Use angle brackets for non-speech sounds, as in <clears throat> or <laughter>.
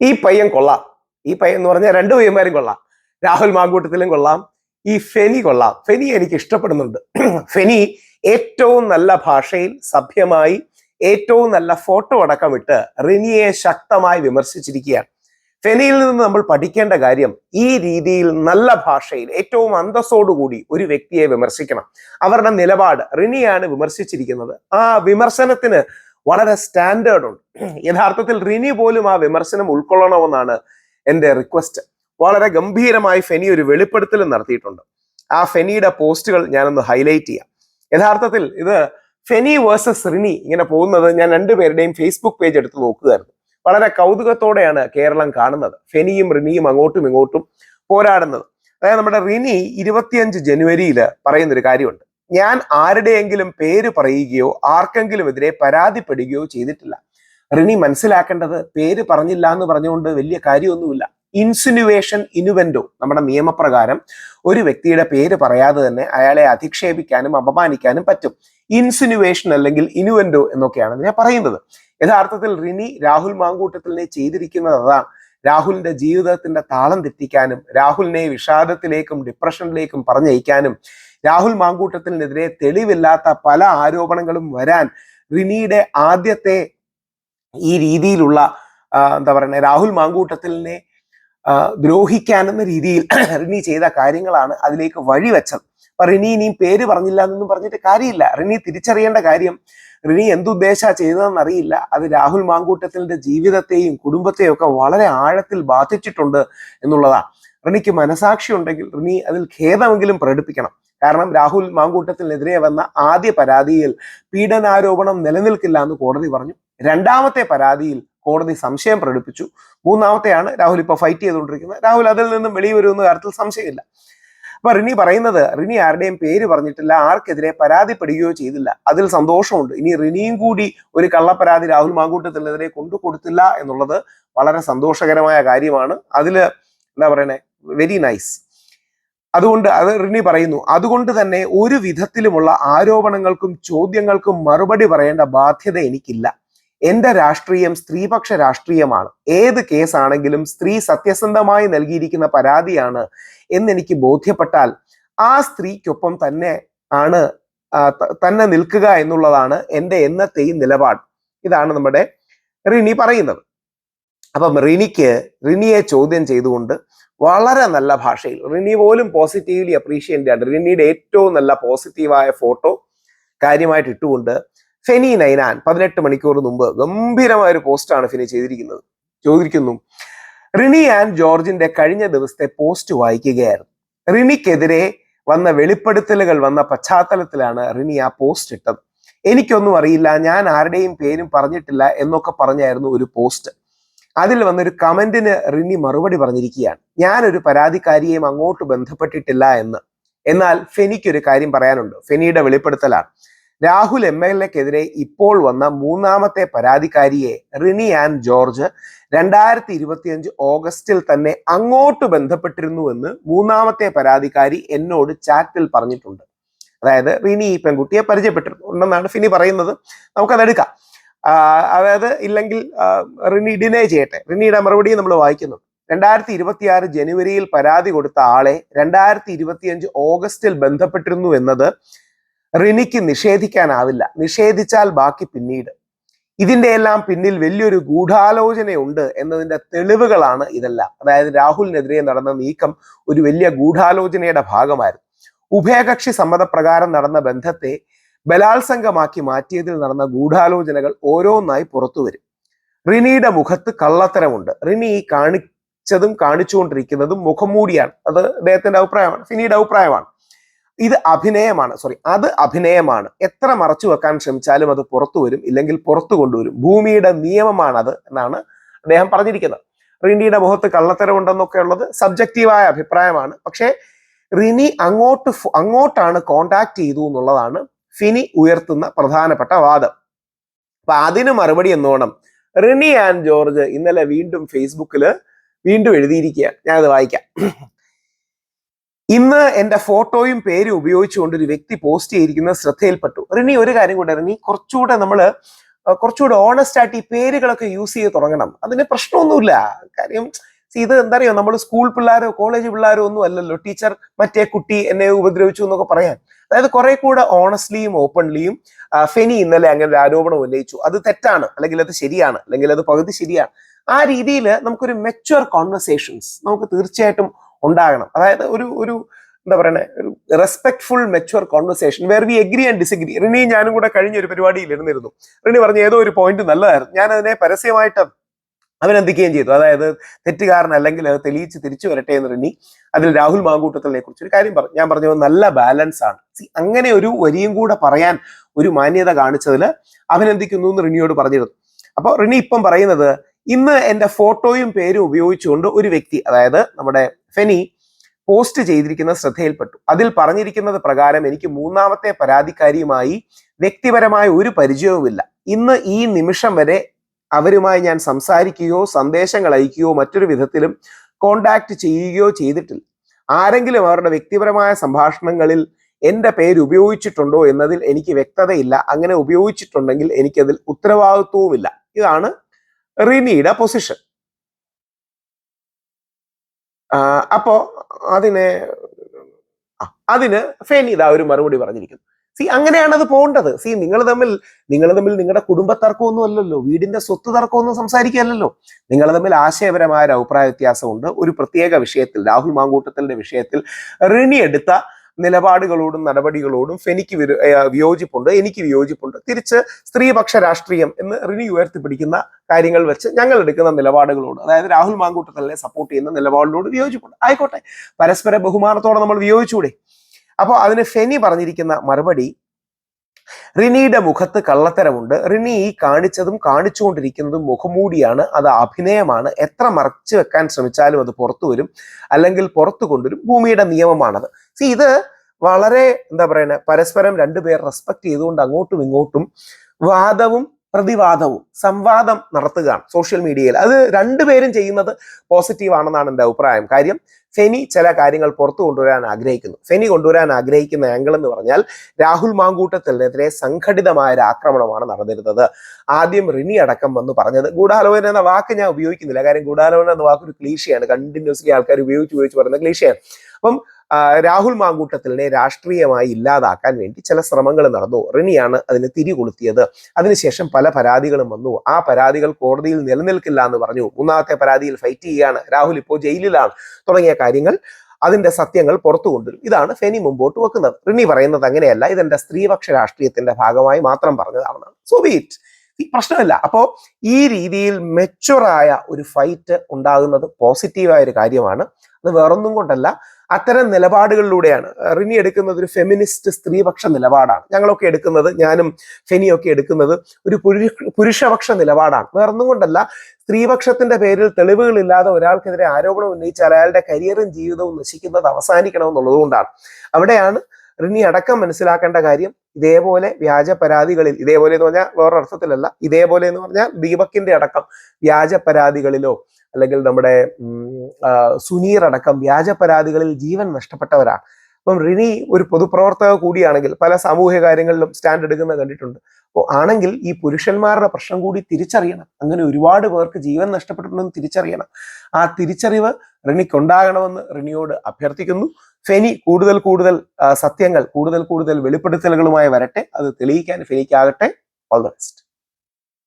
ഈ പയ്യൻ കൊള്ളാം. ഈ പയ്യൻ എന്ന് പറഞ്ഞാൽ രണ്ട് പയ്യന്മാരും കൊള്ളാം. രാഹുൽ മാങ്കൂട്ടത്തിലും കൊള്ളാം. ഈ ഫെനി കൊള്ളാം. ഫെനി എനിക്ക് ഇഷ്ടപ്പെടുന്നുണ്ട്. <clears throat> ഫെനി ഏറ്റവും നല്ല ഭാഷയിൽ സഭ്യമായി ഏറ്റവും നല്ല ഫോട്ടോ അടക്കം ഇട്ട് റിനിയെ ശക്തമായി വിമർശിച്ചിരിക്കുകയാണ്. ഫെനിയിൽ നിന്ന് നമ്മൾ പഠിക്കേണ്ട കാര്യം ഈ രീതിയിൽ നല്ല ഭാഷയിൽ ഏറ്റവും അന്തസ്സോടുകൂടി ഒരു വ്യക്തിയെ വിമർശിക്കണം. അവരുടെ നിലപാട് റിനിയാണ് വിമർശിച്ചിരിക്കുന്നത്. ആ വിമർശനത്തിന് വളരെ സ്റ്റാൻഡേർഡ് ഉണ്ട്. യഥാർത്ഥത്തിൽ റിനി പോലും ആ വിമർശനം ഉൾക്കൊള്ളണമെന്നാണ് എന്റെ റിക്വസ്റ്റ് വളരെ ഗംഭീരമായി ഫെനി ഒരു വെളിപ്പെടുത്തലും നടത്തിയിട്ടുണ്ട്. ആ ഫെനിയുടെ പോസ്റ്റുകൾ ഞാനൊന്ന് ഹൈലൈറ്റ് ചെയ്യാം. യഥാർത്ഥത്തിൽ ഇത് ഫെനി വേഴ്സസ് റിനി ഇങ്ങനെ പോകുന്നത് ഞാൻ രണ്ടുപേരുടെയും ഫേസ്ബുക്ക് പേജ് എടുത്ത് നോക്കുകയായിരുന്നു. വളരെ കൗതുകത്തോടെയാണ് കേരളം കാണുന്നത്. ഫെനിയും റിനിയും അങ്ങോട്ടും ഇങ്ങോട്ടും പോരാടുന്നത്. അതായത് നമ്മുടെ റിനി ഇരുപത്തിയഞ്ച് ജനുവരിയിൽ പറയുന്നൊരു കാര്യമുണ്ട്. ഞാൻ ആരുടെയെങ്കിലും പേര് പറയുകയോ ആർക്കെങ്കിലും എതിരെ പരാതിപ്പെടുകയോ ചെയ്തിട്ടില്ല. റിനി മനസ്സിലാക്കേണ്ടത് പേര് പറഞ്ഞില്ല എന്ന് പറഞ്ഞുകൊണ്ട് വലിയ കാര്യമൊന്നുമില്ല. ഇൻസിനുവേഷൻ ഇനുവെന്റോ നമ്മുടെ നിയമപ്രകാരം ഒരു വ്യക്തിയുടെ പേര് പറയാതെ തന്നെ അയാളെ അധിക്ഷേപിക്കാനും അപമാനിക്കാനും പറ്റും. ഇൻസിനുവേഷൻ അല്ലെങ്കിൽ ഇനുവെന്റോ എന്നൊക്കെയാണ് ഇതിനെ പറയുന്നത്. യഥാർത്ഥത്തിൽ റിനി രാഹുൽ മാങ്കൂട്ടത്തിനെ ചെയ്തിരിക്കുന്നത് അതാണ്. രാഹുലിന്റെ ജീവിതത്തിന്റെ താളം തെറ്റിക്കാനും രാഹുലിനെ വിഷാദത്തിലേക്കും ഡിപ്രഷനിലേക്കും പറഞ്ഞയക്കാനും രാഹുൽ മാങ്കൂട്ടത്തിനെതിരെ തെളിവില്ലാത്ത പല ആരോപണങ്ങളും വരാൻ റിനിയുടെ ആദ്യത്തെ ഈ രീതിയിലുള്ള എന്താ പറയുക രാഹുൽ മാങ്കൂട്ടത്തിനെ ദ്രോഹിക്കാനെന്ന രീതിയിൽ റിനി ചെയ്ത കാര്യങ്ങളാണ് അതിലേക്ക് വഴിവെച്ചത്. അപ്പൊ റിനി ഇനിയും പേര് പറഞ്ഞില്ല എന്നൊന്നും പറഞ്ഞിട്ട് കാര്യമില്ല. റിനി തിരിച്ചറിയേണ്ട കാര്യം റിനി എന്തുദ്ദേശ ചെയ്തതെന്ന് അറിയില്ല. അത് രാഹുൽ മാങ്കൂട്ടത്തിന്റെ ജീവിതത്തെയും കുടുംബത്തെയും ഒക്കെ വളരെ ആഴത്തിൽ ബാധിച്ചിട്ടുണ്ട് എന്നുള്ളതാണ് റിനിക്ക് മനസാക്ഷി ഉണ്ടെങ്കിൽ റിനി അതിൽ ഖേദമെങ്കിലും പ്രകടിപ്പിക്കണം. കാരണം രാഹുൽ മാങ്കൂട്ടത്തിനെതിരെ വന്ന ആദ്യ പരാതിയിൽ പീഡനാരോപണം നിലനിൽക്കില്ല എന്ന് കോടതി പറഞ്ഞു. രണ്ടാമത്തെ പരാതിയിൽ കോടതി സംശയം പ്രകടിപ്പിച്ചു. മൂന്നാമത്തെയാണ് രാഹുൽ ഇപ്പൊ ഫൈറ്റ് ചെയ്തുകൊണ്ടിരിക്കുന്നത്. രാഹുൽ അതിൽ നിന്നും വെളിയിൽ വരുമെന്ന കാര്യത്തിൽ സംശയമില്ല. അപ്പൊ റിനി പറയുന്നത് റിനി ആരുടെയും പേര് പറഞ്ഞിട്ടില്ല ആർക്കെതിരെ പരാതിപ്പെടുകയോ ചെയ്തില്ല. അതിൽ സന്തോഷമുണ്ട്. ഇനി റിനിയും കൂടി ഒരു കള്ളപ്പരാതി രാഹുൽ മാങ്കൂട്ടത്തിനെതിരെ കൊണ്ടു കൊടുത്തില്ല എന്നുള്ളത് വളരെ സന്തോഷകരമായ കാര്യമാണ്. അതിൽ എന്താ പറയണേ? വെരി നൈസ് അതുകൊണ്ട് അത് റിനി പറയുന്നു അതുകൊണ്ട് തന്നെ ഒരു വിധത്തിലുമുള്ള ആരോപണങ്ങൾക്കും ചോദ്യങ്ങൾക്കും മറുപടി പറയേണ്ട ബാധ്യത എനിക്കില്ല. എന്റെ രാഷ്ട്രീയം സ്ത്രീപക്ഷ രാഷ്ട്രീയമാണ്. ഏത് കേസാണെങ്കിലും സ്ത്രീ സത്യസന്ധമായി നൽകിയിരിക്കുന്ന പരാതിയാണ് എന്നെനിക്ക് ബോധ്യപ്പെട്ടാൽ ആ സ്ത്രീക്കൊപ്പം തന്നെ ആണ് തന്നെ നിൽക്കുക എന്നുള്ളതാണ് എന്റെ എന്നത്തെയും നിലപാട്. ഇതാണ് നമ്മുടെ റിനി പറയുന്നത്. അപ്പം റിനിക്ക് റിനിയെ ചോദ്യം ചെയ്തുകൊണ്ട് വളരെ നല്ല ഭാഷയിൽ റിനി പോലും പോസിറ്റീവ്ലി അപ്രീഷിയേറ്റ് ആണ് റിനിയുടെ ഏറ്റവും നല്ല പോസിറ്റീവായ ഫോട്ടോ കാര്യമായിട്ട് ഇട്ടുകൊണ്ട് ഫെനി നൈനാൻ പതിനെട്ട് മണിക്കൂർ മുമ്പ് ഗംഭീരമായ ഒരു പോസ്റ്റാണ് ഫെനി ചെയ്തിരിക്കുന്നത് ചോദിക്കുന്നു റിനി ആൻഡ് ജോർജിന്റെ കഴിഞ്ഞ ദിവസത്തെ പോസ്റ്റ് വായിക്കുകയായിരുന്നു. റിനിക്കെതിരെ വന്ന വെളിപ്പെടുത്തലുകൾ വന്ന പശ്ചാത്തലത്തിലാണ് റിനി ആ പോസ്റ്റ് ഇട്ടത്. എനിക്കൊന്നും അറിയില്ല ഞാൻ ആരുടെയും പേരും പറഞ്ഞിട്ടില്ല എന്നൊക്കെ പറഞ്ഞായിരുന്നു ഒരു പോസ്റ്റ് അതിൽ വന്നൊരു കമന്റിന് റിനി മറുപടി പറഞ്ഞിരിക്കുകയാണ്. ഞാനൊരു പരാതിക്കാരിയെയും അങ്ങോട്ട് ബന്ധപ്പെട്ടിട്ടില്ല എന്ന്. എന്നാൽ ഫെനിക്ക് ഒരു കാര്യം പറയാനുണ്ട്. ഫെനിയുടെ വെളിപ്പെടുത്തലാണ്. രാഹുൽ എം എൽ എക്കെതിരെ ഇപ്പോൾ വന്ന മൂന്നാമത്തെ പരാതിക്കാരിയെ റിനി ആൻഡ് ജോർജ് രണ്ടായിരത്തി ഇരുപത്തിയഞ്ച് ഓഗസ്റ്റിൽ തന്നെ അങ്ങോട്ട് ബന്ധപ്പെട്ടിരുന്നുവെന്ന് മൂന്നാമത്തെ പരാതിക്കാരി എന്നോട് ചാറ്റിൽ പറഞ്ഞിട്ടുണ്ട്. അതായത് റിനി ഈ പെൺകുട്ടിയെ പരിചയപ്പെട്ടിരുന്നു ഉണ്ടെന്നാണ് ഫിനി പറയുന്നത്. നമുക്കത് എടുക്കാം ആ, അതായത് ഇല്ലെങ്കിൽ റിനി ഡിനേ ചെയ്യട്ടെ. റിനിയുടെ മറുപടി നമ്മൾ വായിക്കുന്നു രണ്ടായിരത്തി ഇരുപത്തി ആറ് ജനുവരിയിൽ പരാതി കൊടുത്ത ആളെ രണ്ടായിരത്തി ഇരുപത്തിയഞ്ച് ഓഗസ്റ്റിൽ ബന്ധപ്പെട്ടിരുന്നു എന്നത് റിനിക്ക് നിഷേധിക്കാനാവില്ല. നിഷേധിച്ചാൽ ബാക്കി പിന്നീട്. ഇതിന്റെ എല്ലാം പിന്നിൽ വലിയൊരു ഗൂഢാലോചനയുണ്ട് എന്നതിന്റെ തെളിവുകളാണ് ഇതെല്ലാം. അതായത് രാഹുലിനെതിരെ നടന്ന നീക്കം ഒരു വലിയ ഗൂഢാലോചനയുടെ ഭാഗമായിരുന്നു. ഉഭയകക്ഷി സമ്മതപ്രകാരം നടന്ന ബന്ധത്തെ ബലാത്സംഗമാക്കി മാറ്റിയതിൽ നടന്ന ഗൂഢാലോചനകൾ ഓരോന്നായി പുറത്തു വരും. റിനിയുടെ മുഖത്ത് കള്ളത്തരമുണ്ട്. റിനി കാണിച്ചതും കാണിച്ചുകൊണ്ടിരിക്കുന്നതും മുഖംമൂടിയാണ്. അത് അദ്ദേഹത്തിന്റെ അഭിപ്രായമാണ്. ഫിനിയുടെ അഭിപ്രായമാണ്. ഇത് അഭിനയമാണ്. സോറി അത് അഭിനയമാണ്. എത്ര മറച്ചു വെക്കാൻ ശ്രമിച്ചാലും അത് പുറത്തു വരും ഇല്ലെങ്കിൽ പുറത്തു കൊണ്ടുവരും. ഭൂമിയുടെ നിയമമാണത് എന്നാണ് അദ്ദേഹം പറഞ്ഞിരിക്കുന്നത്. റിനിയുടെ മുഖത്ത് കള്ളത്തരമുണ്ടെന്നൊക്കെ ഉള്ളത് സബ്ജക്റ്റീവായ അഭിപ്രായമാണ്. പക്ഷേ റിനി അങ്ങോട്ട് അങ്ങോട്ടാണ് കോണ്ടാക്ട് ചെയ്തു എന്നുള്ളതാണ് ഫിനി ഉയർത്തുന്ന പ്രധാനപ്പെട്ട വാദം. അപ്പൊ അതിന് മറുപടി എന്നോണം റിനി ആൻഡ് ജോർജ് ഇന്നലെ വീണ്ടും ഫേസ്ബുക്കിൽ വീണ്ടും എഴുതിയിരിക്കുകയാണ്. ഞാനത് വായിക്കാം. ഇന്ന് എന്റെ ഫോട്ടോയും പേരും ഉപയോഗിച്ചുകൊണ്ട് ഒരു വ്യക്തി പോസ്റ്റ് ചെയ്തിരിക്കുന്നത് ശ്രദ്ധയിൽപ്പെട്ടു. റിനി ഒരു കാര്യം കൂടെ റിനി കുറച്ചുകൂടെ നമ്മൾ കുറച്ചുകൂടെ ഓണസ്റ്റ് ആയിട്ട് ഈ പേരുകളൊക്കെ യൂസ് ചെയ്ത് തുടങ്ങണം. അതിന് പ്രശ്നമൊന്നുമില്ല. കാര്യം ഇത് എന്താ അറിയോ? നമ്മൾ സ്കൂൾ പിള്ളേരോ കോളേജ് പിള്ളേരോ ഒന്നും അല്ലല്ലോ. ടീച്ചർ മറ്റേ കുട്ടി എന്നെ ഉപദ്രവിച്ചു എന്നൊക്കെ പറയാൻ. അതായത് കുറെ കൂടെ ഓണസ്റ്റ്ലിയും ഓപ്പൺലിയും ഫെനി ഇന്നലെ അങ്ങനെ ഒരു ആരോപണം ഉന്നയിച്ചു. അത് തെറ്റാണ് അല്ലെങ്കിൽ അത് ശരിയാണ് അല്ലെങ്കിൽ അത് പകുതി ശരിയാണ്. ആ രീതിയിൽ നമുക്കൊരു മെച്ചുവർ കോൺവെർസേഷൻസ് നമുക്ക് തീർച്ചയായിട്ടും ഉണ്ടാകണം. അതായത് ഒരു ഒരു എന്താ പറയണേ ഒരു respectful mature conversation where we agree and disagree Rini ഞാനും കൂടെ കഴിഞ്ഞ ഒരു പരിപാടിയിൽ ഇരുന്നിരുന്നു. റിനി പറഞ്ഞ ഏതോ ഒരു പോയിന്റ് നല്ലതായിരുന്നു. ഞാൻ അതിനെ പരസ്യമായിട്ട് അഭിനന്ദിക്കുകയും ചെയ്തു. അതായത് തെറ്റുകാരൻ അല്ലെങ്കിൽ അത് തെളിയിച്ച് തിരിച്ചു വരട്ടെ എന്ന് റിനി അതിൽ രാഹുൽ മാങ്കൂട്ടത്തലിനെ കുറിച്ച് ഒരു കാര്യം പറഞ്ഞു ഞാൻ പറഞ്ഞത് നല്ല ബാലൻസ് ആണ്. അങ്ങനെ ഒരു വരിയും കൂടെ പറയാൻ ഒരു മാന്യത കാണിച്ചതിൽ അഭിനന്ദിക്കുന്നു എന്ന് റിനിയോട് പറഞ്ഞിരുന്നു. അപ്പോൾ റിനി ഇപ്പം പറയുന്നത് ഇന്ന് എന്റെ ഫോട്ടോയും പേരും ഉപയോഗിച്ചുകൊണ്ട് ഒരു വ്യക്തി അതായത് നമ്മുടെ ഫെനി പോസ്റ്റ് ചെയ്തിരിക്കുന്ന ശ്രദ്ധയിൽപ്പെട്ടു. അതിൽ പറഞ്ഞിരിക്കുന്നത് പ്രകാരം എനിക്ക് മൂന്നാമത്തെ പരാതിക്കാരിയുമായി വ്യക്തിപരമായ ഒരു പരിചയവുമില്ല. ഇന്ന് ഈ നിമിഷം വരെ അവരുമായി ഞാൻ സംസാരിക്കുകയോ സന്ദേശങ്ങൾ അയക്കുകയോ മറ്റൊരു വിധത്തിലും കോണ്ടാക്ട് ചെയ്യുകയോ ചെയ്തിട്ടില്ല. ആരെങ്കിലും അവരുടെ വ്യക്തിപരമായ സംഭാഷണങ്ങളിൽ എന്റെ പേര് ഉപയോഗിച്ചിട്ടുണ്ടോ എന്നതിൽ എനിക്ക് വ്യക്തതയില്ല. അങ്ങനെ ഉപയോഗിച്ചിട്ടുണ്ടെങ്കിൽ എനിക്കതിൽ ഉത്തരവാദിത്വവുമില്ല. ഇതാണ് റിനിയുടെ പൊസിഷൻ അപ്പോ അതിനെ അതിന് ഫെനി ഇതാ ഒരു മറുപടി പറഞ്ഞിരിക്കുന്നു. സി അങ്ങനെയാണ് അത് പോകേണ്ടത് സി നിങ്ങൾ തമ്മിൽ നിങ്ങൾ തമ്മിൽ നിങ്ങളുടെ കുടുംബ തർക്കമൊന്നും അല്ലല്ലോ. വീടിന്റെ സ്വത്ത് തർക്കമൊന്നും സംസാരിക്കുകയല്ലല്ലോ. നിങ്ങൾ തമ്മിൽ ആശയപരമായ ഒരു അഭിപ്രായ വ്യത്യാസമുണ്ട്. ഒരു പ്രത്യേക വിഷയത്തിൽ രാഹുൽ മാങ്കൂട്ടത്തിന്റെ വിഷയത്തിൽ റിണി എടുത്ത നിലപാടുകളോടും നടപടികളോടും എനിക്ക് വിയോജിപ്പുണ്ട്. എനിക്ക് വിയോജിപ്പുണ്ട്. തിരിച്ച് സ്ത്രീപക്ഷ രാഷ്ട്രീയം എന്ന് റിനി ഉയർത്തിപ്പിടിക്കുന്ന കാര്യങ്ങൾ വെച്ച് ഞങ്ങൾ എടുക്കുന്ന നിലപാടുകളോട് അതായത് രാഹുൽ മാങ്കൂട്ടത്തിനെ സപ്പോർട്ട് ചെയ്യുന്ന നിലപാടിനോട് വിയോജിപ്പുണ്ട്. ആയിക്കോട്ടെ. പരസ്പര ബഹുമാനത്തോടെ നമ്മൾ വിയോജിച്ചൂടെ? അപ്പോൾ അതിന് ഫെനി പറഞ്ഞിരിക്കുന്ന മറുപടി റിനിയുടെ മുഖത്ത് കള്ളത്തരമുണ്ട്. റിനി ഈ കാണിച്ചതും കാണിച്ചുകൊണ്ടിരിക്കുന്നതും മുഖമൂടിയാണ്. അത് അഭിനയമാണ്. എത്ര മറച്ചു വെക്കാൻ ശ്രമിച്ചാലും അത് പുറത്തു വരും. അല്ലെങ്കിൽ പുറത്തു കൊണ്ടുവരും. ഭൂമിയുടെ നിയമമാണത്. സി ഇത് വളരെ എന്താ പറയുന്നത് പരസ്പരം രണ്ടുപേർ റെസ്പെക്ട് ചെയ്തുകൊണ്ട് അങ്ങോട്ടും ഇങ്ങോട്ടും വാദവും പ്രതിവാദവും സംവാദം നടത്തുകയാണ് സോഷ്യൽ മീഡിയയിൽ അത് രണ്ടുപേരും ചെയ്യുന്നത് പോസിറ്റീവ് ആണെന്നാണ് എന്റെ അഭിപ്രായം. കാര്യം ഫെനി ചില കാര്യങ്ങൾ പുറത്തു കൊണ്ടുവരാൻ ആഗ്രഹിക്കുന്നു. ഫെനി കൊണ്ടുവരാൻ ആഗ്രഹിക്കുന്ന ആംഗിൾ എന്ന് പറഞ്ഞാൽ രാഹുൽ മാങ്കൂട്ടത്തിനെതിരെ സംഘടിതമായ ഒരു ആക്രമണമാണ് നടന്നിരുന്നത്. ആദ്യം റിനി അടക്കം വന്ന് പറഞ്ഞത് ഗൂഢാലോചന എന്ന വാക്ക് ഞാൻ ഉപയോഗിക്കുന്നില്ല. കാര്യം ഗൂഢാലോചന എന്ന വാക്ക് ഒരു ക്ലീഷയാണ് കണ്ടിന്യൂസ്ലി ആൾക്കാർ ഉപയോഗിച്ച് ഉപയോഗിച്ച് പറയുന്ന ക്ലീശയാണ്. അപ്പം രാഹുൽ മാങ്കൂട്ടത്തിലിനെ രാഷ്ട്രീയമായി ഇല്ലാതാക്കാൻ വേണ്ടി ചില ശ്രമങ്ങൾ നടന്നു. റിനിയാണ് അതിന് തിരികൊളുത്തിയത്. അതിനുശേഷം പല പരാതികളും വന്നു. ആ പരാതികൾ കോടതിയിൽ നിലനിൽക്കില്ല എന്ന് പറഞ്ഞു. മൂന്നാമത്തെ പരാതിയിൽ ഫൈറ്റ് ചെയ്യുകയാണ്. രാഹുൽ ഇപ്പോൾ ജയിലിലാണ്. തുടങ്ങിയ കാര്യങ്ങൾ അതിന്റെ സത്യങ്ങൾ പുറത്തു കൊണ്ടുവരും ഇതാണ് ഫെനി മുമ്പോട്ട് വെക്കുന്നത്. റിനി പറയുന്നത് അങ്ങനെയല്ല. ഇതെന്റെ സ്ത്രീപക്ഷ രാഷ്ട്രീയത്തിന്റെ ഭാഗമായി മാത്രം പറഞ്ഞതാണെന്നാണ് സോ ബീറ്റ് പ്രശ്നമില്ല. അപ്പോൾ ഈ രീതിയിൽ മെച്ചുറായ ഒരു ഫൈറ്റ് ഉണ്ടാകുന്നത് പോസിറ്റീവായ ഒരു കാര്യമാണ്. അത് വേറൊന്നും കൊണ്ടല്ല. അത്തരം നിലപാടുകളിലൂടെയാണ്. റിനി എടുക്കുന്നത് ഒരു ഫെമിനിസ്റ്റ് സ്ത്രീപക്ഷ നിലപാടാണ്. ഞങ്ങളൊക്കെ എടുക്കുന്നത് ഞാനും ഫെനിയൊക്കെ എടുക്കുന്നത് ഒരു പുരുഷപക്ഷ നിലപാടാണ്. വേറൊന്നും കൊണ്ടല്ല സ്ത്രീപക്ഷത്തിന്റെ പേരിൽ തെളിവുകളില്ലാതെ ഒരാൾക്കെതിരെ ആരോപണം ഉന്നയിച്ചാൽ അയാളുടെ കരിയറും ജീവിതവും നശിക്കുന്നത് അവസാനിക്കണമെന്നുള്ളത് കൊണ്ടാണ്. അവിടെയാണ് റിനി അടക്കം മനസ്സിലാക്കേണ്ട കാര്യം. ഇതേപോലെ വ്യാജ പരാതികളിൽ ഇതേപോലെ എന്ന് പറഞ്ഞാൽ വേറൊരർത്ഥത്തിലല്ല ഇതേപോലെ എന്ന് പറഞ്ഞാൽ ദീപക്കിന്റെ അടക്കം വ്യാജ പരാതികളിലോ അല്ലെങ്കിൽ നമ്മുടെ സുനീർ അടക്കം വ്യാജ പരാതികളിൽ ജീവൻ നഷ്ടപ്പെട്ടവരാണ്. അപ്പം റിനി ഒരു പൊതുപ്രവർത്തക കൂടിയാണെങ്കിൽ പല സാമൂഹ്യ കാര്യങ്ങളിലും സ്റ്റാൻഡ് എടുക്കുന്നത് കണ്ടിട്ടുണ്ട്. അപ്പോൾ ആണെങ്കിൽ ഈ പുരുഷന്മാരുടെ പ്രശ്നം കൂടി തിരിച്ചറിയണം. അങ്ങനെ ഒരുപാട് പേർക്ക് ജീവൻ നഷ്ടപ്പെട്ടിട്ടുണ്ടെന്ന് തിരിച്ചറിയണം. ആ തിരിച്ചറിവ് റിനിക്കുണ്ടാകണമെന്ന് റിനിയോട് അഭ്യർത്ഥിക്കുന്നു. ഫെനി കൂടുതൽ കൂടുതൽ സത്യങ്ങൾ കൂടുതൽ കൂടുതൽ വെളിപ്പെടുത്തലുകളുമായി വരട്ടെ. അത് തെളിയിക്കാൻ ഫെനിക്കാകട്ടെ. All the best